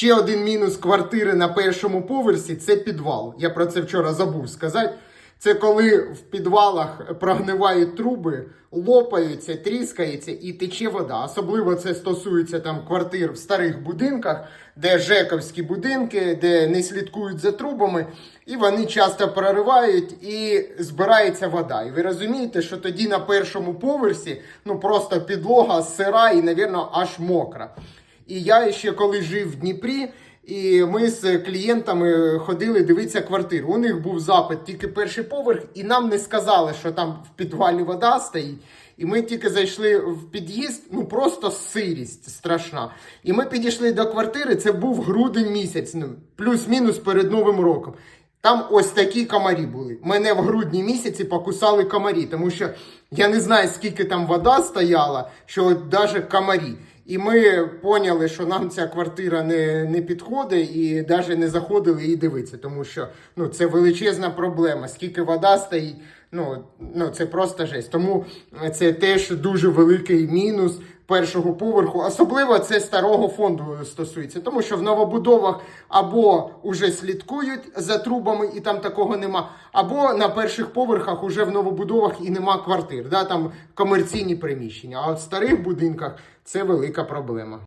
Ще один мінус квартири на першому поверсі це підвал. Я про це вчора забув сказати. Це коли в підвалах прогнивають труби, лопаються, тріскаються і тече вода. Особливо це стосується там квартир в старих будинках, де жековські будинки, де не слідкують за трубами, і вони часто проривають і збирається вода. І ви розумієте, що тоді на першому поверсі ну просто підлога сира і, навірно, аж мокра. І я ще коли жив в Дніпрі, і ми з клієнтами ходили дивитися квартиру. У них був запит тільки перший поверх, і нам не сказали, що там в підвалі вода стоїть. І ми тільки зайшли в під'їзд, ну просто сирість страшна. І ми підійшли до квартири. Це був грудень місяць, ну плюс-мінус перед Новим роком. Там ось такі комарі були. Мене в грудні місяці покусали комарі, тому що я не знаю, скільки там вода стояла, що навіть комарі. І ми поняли, що нам ця квартира не, не підходить, і навіть не заходили її дивитися, тому що ну, це величезна проблема. Скільки вода стоїть, ну, ну це просто жесть. Тому це теж дуже великий мінус першого поверху. Особливо це старого фонду стосується, тому що в новобудовах або вже слідкують за трубами, і там такого нема, або на перших поверхах уже в новобудовах і нема квартир, да, там комерційні приміщення. А от в старих будинках це велика проблема.